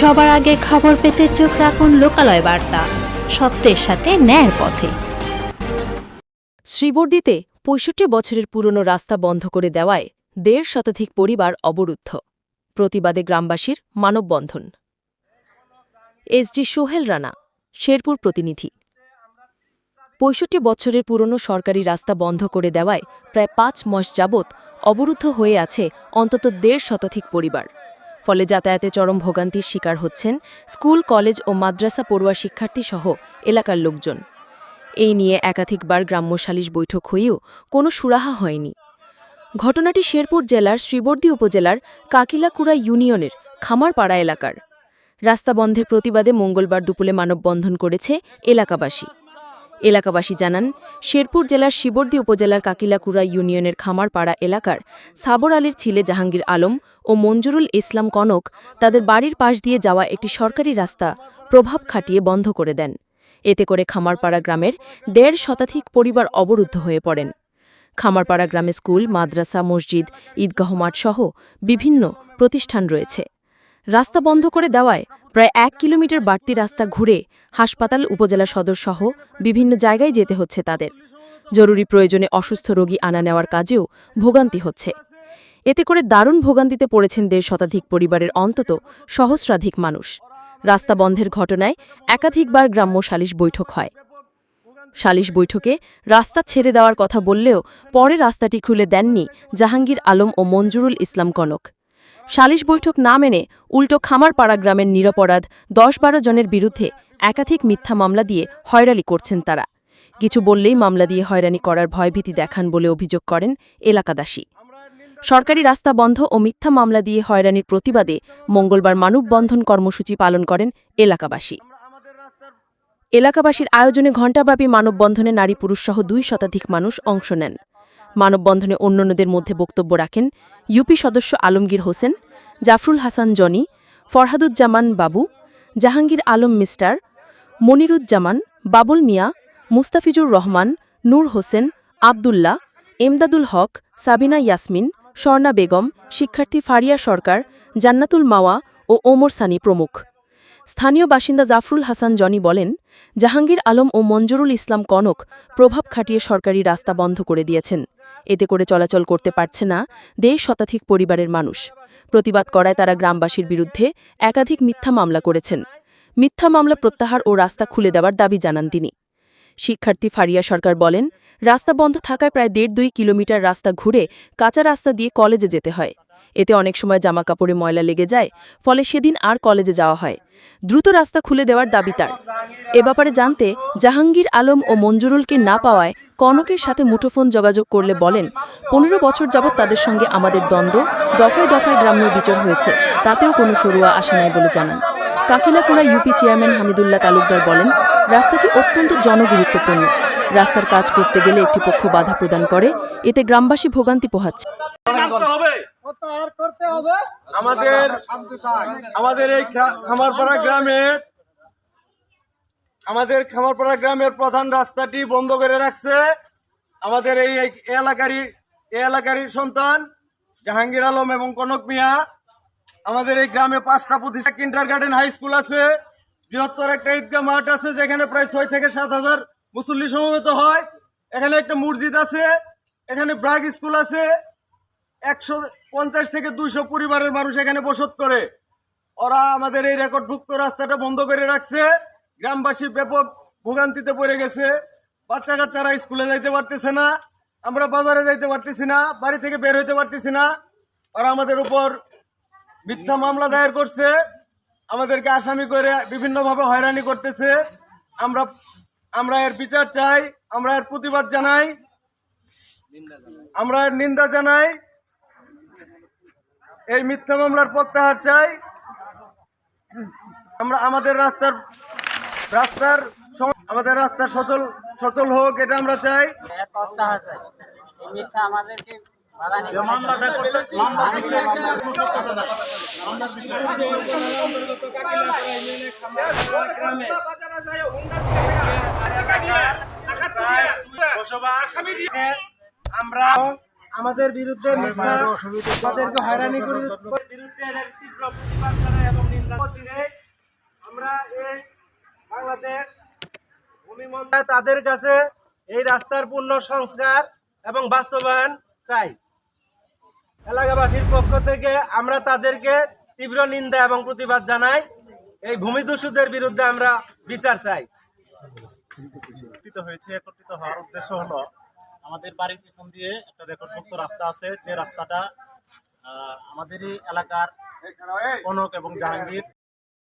সবার আগে খবর পেতে চোখ রাখুন লোকালয় বার্তা। সত্যের সাথে ন্যায়ের পথে। শ্রীবর্দিতে পঁয়ষট্টি বছরের পুরনো রাস্তা বন্ধ করে দেওয়ায় দেড় শতাধিক পরিবার অবরুদ্ধ। প্রতিবাদে গ্রামবাসীর মানববন্ধন। এসডি সোহেল রানা, শেরপুর প্রতিনিধি। পঁয়ষট্টি বছরের পুরনো সরকারি রাস্তা বন্ধ করে দেওয়ায় প্রায় পাঁচ মাস যাবৎ অবরুদ্ধ হয়ে আছে অন্তত দেড় শতাধিক পরিবার। ফলে যাতায়াতে চরম ভোগান্তির শিকার হচ্ছেন স্কুল, কলেজ ও মাদ্রাসা পড়ুয়া শিক্ষার্থীসহ এলাকার লোকজন। এই নিয়ে একাধিকবার গ্রাম্য সালিশ বৈঠক হয়েও কোনো সুরাহা হয়নি। ঘটনাটি শেরপুর জেলার শ্রীবর্দী উপজেলার কাকিলাকুড়া ইউনিয়নের খামারপাড়া এলাকার। রাস্তা বন্ধের প্রতিবাদে মঙ্গলবার দুপুরে মানববন্ধন করেছে এলাকাবাসী। এলাকাবাসী জানান, শেরপুর জেলার শিবর্দী উপজেলার কাকিলাকুড়া ইউনিয়নের খামারপাড়া এলাকার সাবর আলীর ছেলে জাহাঙ্গীর আলম ও মঞ্জুরুল ইসলাম কনক তাদের বাড়ির পাশ দিয়ে যাওয়া একটি সরকারি রাস্তা প্রভাব খাটিয়ে বন্ধ করে দেন। এতে করে খামারপাড়া গ্রামের দেড় শতাধিক পরিবার অবরুদ্ধ হয়ে পড়েন। খামারপাড়া গ্রামে স্কুল, মাদ্রাসা, মসজিদ, ঈদগাহ মাঠ সহ বিভিন্ন প্রতিষ্ঠান রয়েছে। রাস্তা বন্ধ করে দেওয়ায় প্রায় এক কিলোমিটার বাড়তি রাস্তা ঘুরে হাসপাতাল, উপজেলা সদর সহ বিভিন্ন জায়গায় যেতে হচ্ছে তাদের। জরুরি প্রয়োজনে অসুস্থ রোগী আনা নেওয়ার কাজেও ভোগান্তি হচ্ছে। এতে করে দারুণ ভোগান্তিতে পড়েছেন দেড় শতাধিক পরিবারের অন্তত সহস্রাধিক মানুষ। রাস্তা বন্ধের ঘটনায় একাধিকবার গ্রাম্য সালিশ বৈঠক হয়। সালিশ বৈঠকে রাস্তা ছেড়ে দেওয়ার কথা বললেও পরে রাস্তাটি খুলে দেননি জাহাঙ্গীর আলম ও মঞ্জুরুল ইসলাম কনক। সালিশ বৈঠক না মেনে উল্টো খামারপাড়া গ্রামের নিরপরাধ দশ বারো জনের বিরুদ্ধে একাধিক মিথ্যা মামলা দিয়ে হয়রানি করছেন তারা। কিছু বললেই মামলা দিয়ে হয়রানি করার ভয়ভীতি দেখান বলে অভিযোগ করেন এলাকাদাসী সরকারি রাস্তা বন্ধ ও মিথ্যা মামলা দিয়ে হয়রানির প্রতিবাদে মঙ্গলবার মানববন্ধন কর্মসূচি পালন করেন এলাকাবাসী। এলাকাবাসীর আয়োজনে ঘণ্টাব্যাপী মানববন্ধনে নারী পুরুষসহ দুই শতাধিক মানুষ অংশ নেন। মানববন্ধনে অন্যান্যদের মধ্যে বক্তব্য রাখেন ইউপি সদস্য আলমগীর হোসেন, জাফরুল হাসান জনি, ফরহাদুজ্জামান বাবু, জাহাঙ্গীর আলম মিস্টার, মনিরুজ্জামান, বাবুল মিয়া, মুস্তাফিজুর রহমান, নূর হোসেন, আবদুল্লাহ, এমদাদুল হক, সাবিনা ইয়াসমিন, স্বর্ণা বেগম, শিক্ষার্থী ফারিয়া সরকার, জান্নাতুল মাওয়া ও ওমর সানি প্রমুখ। স্থানীয় বাসিন্দা জাফরুল হাসান জনি বলেন, জাহাঙ্গীর আলম ও মঞ্জুরুল ইসলাম কনক প্রভাব খাটিয়ে সরকারি রাস্তা বন্ধ করে দিয়েছেন। এতে করে চলাচল করতে পারছে না দেড় শতাধিক পরিবারের মানুষ। প্রতিবাদ করায় তারা গ্রামবাসীর বিরুদ্ধে একাধিক মিথ্যা মামলা করেছেন। মিথ্যা মামলা প্রত্যাহার ও রাস্তা খুলে দেওয়ার দাবি জানান তিনি। শিক্ষার্থী ফারিয়া সরকার বলেন, রাস্তা বন্ধ থাকায় প্রায় দেড় দুই কিলোমিটার রাস্তা ঘুরে কাঁচা রাস্তা দিয়ে কলেজে যেতে হয়। এতে অনেক সময় জামাকাপড়ে ময়লা লেগে যায়, ফলে সেদিন আর কলেজে যাওয়া হয়। দ্রুত রাস্তা খুলে দেওয়ার দাবি তার। এ ব্যাপারে জানতে জাহাঙ্গীর আলম ও মঞ্জুরুলকে না পাওয়ায় কনকের সাথে মুঠোফোন যোগাযোগ করলে বলেন, পনেরো বছর যাবৎ তাদের সঙ্গে আমাদের দ্বন্দ্ব, দফায় দফায় গ্রাম্য বিচার হয়েছে, তাতেও কোনো সরুয়া আসে নাই বলে জানান। কাকিলাকুড়া ইউপি চেয়ারম্যান হামিদুল্লাহ তালুকদার বলেন, রাস্তাটি অত্যন্ত জনগুরুত্বপূর্ণ। রাস্তার কাজ করতে গেলে একটি পক্ষ বাধা প্রদান করে, এতে গ্রামবাসী ভোগান্তি পোহাচ্ছে। মানতে হবে। প্রত্যাহার করতে হবে। আমাদের আমাদের এই খামারপাড়া গ্রামের আমাদের খামারপাড়া গ্রামের প্রধান রাস্তাটি বন্ধ করে রাখছে। আমাদের এই এলাকারই এলাকারই সন্তান জাহাঙ্গীর আলম এবং কনক মিয়া। আমাদের এই গ্রামে পাঁচটা প্রতিষ্ঠান কিন্টার গার্ডেন হাই স্কুল আছে। বৃহত্তর একটা ঈদগাহ মাঠ আছে যেখানে প্রায় ছয় থেকে সাত হাজার মুসল্লি সমবেত হয়। এখানে একটা মসজিদ আছে। এখানে ব্রাগ স্কুল আছে। একশো পঞ্চাশ থেকে দুইশো পরিবারের মানুষ এখানে বসত করে। ওরা আমাদের এই রেকর্ডভুক্ত রাস্তাটা বন্ধ করে রাখছে। গ্রামবাসী ব্যাপক ভোগান্তিতে পড়ে গেছে। বাচ্চা কাচ্চারা স্কুলে যাইতে পারতেছে না। আমরা বাজারে যাইতে পারতেছি না। বাড়ি থেকে বের হইতে পারতেছি না। ওরা আমাদের উপর মিথ্যা মামলা দায়ের করছে। আমাদেরকে আসামি করে বিভিন্নভাবে হয়রানি করতেছে। আমরা আমরা এর বিচার চাই। আমরা এর প্রতিবাদ জানাই। আমরা এর নিন্দা জানাই। এই মিথ্যা মামলার প্রত্যাহার চাই। আমরা আমাদের রাস্তার রাস্তার আমাদের রাস্তার সচল সচল হোক এটা আমরা চাই। আমাদেরকে আমরা আমাদের বিরুদ্ধে মিথ্যা তাদেরকে হয়রানি করে বিরুদ্ধে তীব্র প্রতিবাদ জানাই এবং নিন্দা দিনে আমরা এই বাংলাদেশ ভূমি তাদের কাছে এই রাস্তার পূর্ণ সংস্কার এবং বাস্তবায়ন চাই। এলাকাবাসীর পক্ষ থেকে আমরা তাদেরকে তীব্র নিন্দা এবং প্রতিবাদ জানাই। এই ভূমিদস্যুদের বিরুদ্ধে আমরা বিচার চাই। একত্রিত হয়েছে একত্রিত হওয়ার উদ্দেশ্য হলো আমাদের বাড়ির পিছন দিয়ে একটা রেকর্ড শক্ত রাস্তা আছে। যে রাস্তাটা আমাদেরই এলাকার কনক এবং জাহাঙ্গীর